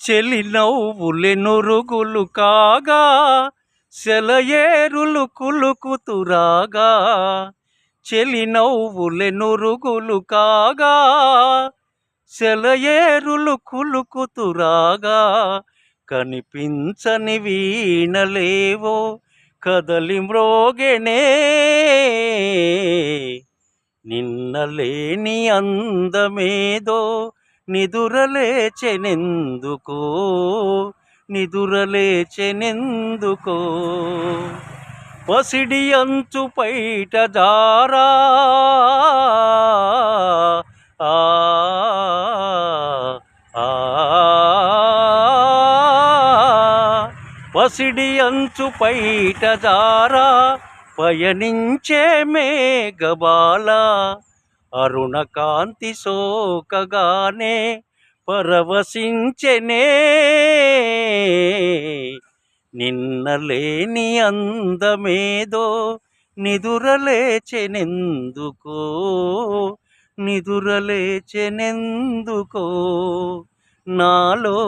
చెలి నవ్వులె నురుగులు కాగా సెలయేరులు కులుకుతురాగా చెలి నవ్వులె నురుగులు కాగా సెలయేరులు కులుకుతురాగా కనిపించని వీణలేవో కదలి మ్రోగెనే. నిన్నలేని అందమేదో నిదురలేచెనెందుకో? నిదురలేచెనెందుకో? పసిడి అంచు పైట జారా. పసిడి అంచు పైట జారా పయనించే మేఘబాలా. అరుణ కాంతి సోకగానే పరవశించెనే. నిన్నలేని అందమేదో నిదురలేచెనెందుకో? నిదురలేచెనెందుకో? నాలో